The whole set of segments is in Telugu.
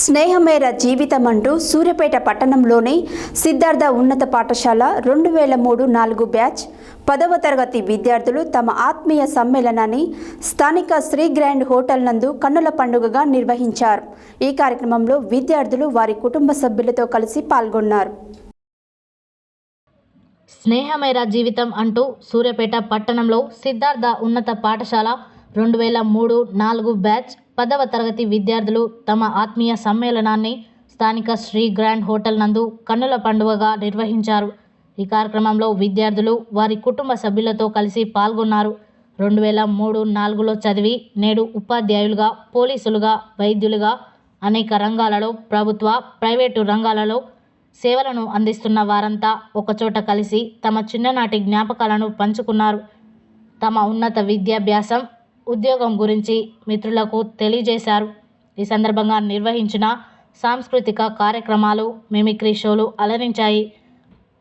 స్నేహమేర జీవితం అంటూ సూర్యపేట పట్టణంలోని సిద్ధార్థ ఉన్నత పాఠశాల రెండు వేల మూడు నాలుగు బ్యాచ్ పదవ తరగతి విద్యార్థులు తమ ఆత్మీయ సమ్మేళనాన్ని స్థానిక శ్రీ గ్రాండ్ హోటల్ నందు కన్నుల పండుగగా నిర్వహించారు. ఈ కార్యక్రమంలో విద్యార్థులు వారి కుటుంబ సభ్యులతో కలిసి పాల్గొన్నారు. స్నేహమేర జీవితం అంటూ సూర్యపేట పట్టణంలో సిద్ధార్థ ఉన్నత పాఠశాల రెండు వేల మూడు నాలుగు బ్యాచ్ పదవ తరగతి విద్యార్థులు తమ ఆత్మీయ సమ్మేళనాన్ని స్థానిక శ్రీ గ్రాండ్ హోటల్ నందు కన్నుల పండుగగా నిర్వహించారు. ఈ కార్యక్రమంలో విద్యార్థులు వారి కుటుంబ సభ్యులతో కలిసి పాల్గొన్నారు. రెండు వేల మూడు నాలుగులో చదివి నేడు ఉపాధ్యాయులుగా పోలీసులుగా వైద్యులుగా అనేక రంగాలలో ప్రభుత్వ ప్రైవేటు రంగాలలో సేవలను అందిస్తున్న వారంతా ఒకచోట కలిసి తమ చిన్ననాటి జ్ఞాపకాలను పంచుకున్నారు. తమ ఉన్నత విద్యాభ్యాసం ఉద్యోగం గురించి మిత్రులకు తెలియజేశారు. ఈ సందర్భంగా నిర్వహించిన సాంస్కృతిక కార్యక్రమాలు మిమిక్రీ షోలు అలరించాయి.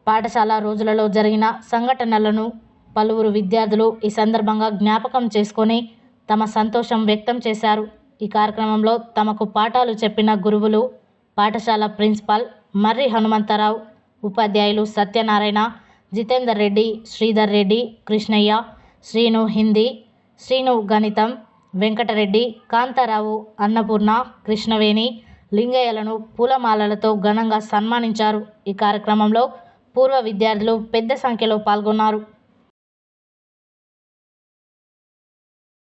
పాఠశాల రోజులలో జరిగిన సంఘటనలను పలువురు విద్యార్థులు ఈ సందర్భంగా జ్ఞాపకం చేసుకొని తమ సంతోషం వ్యక్తం చేశారు. ఈ కార్యక్రమంలో తమకు పాఠాలు చెప్పిన గురువులు పాఠశాల ప్రిన్సిపాల్ మర్రి హనుమంతరావు ఉపాధ్యాయులు సత్యనారాయణ జితేందర్ రెడ్డి శ్రీధర్ రెడ్డి కృష్ణయ్య శ్రీను హిందీ శ్రీను గణితం వెంకటరెడ్డి కాంతారావు అన్నపూర్ణ కృష్ణవేణి లింగయ్యలను పూలమాలలతో ఘనంగా సన్మానించారు. ఈ కార్యక్రమంలో పూర్వ విద్యార్థులు పెద్ద సంఖ్యలో పాల్గొన్నారు.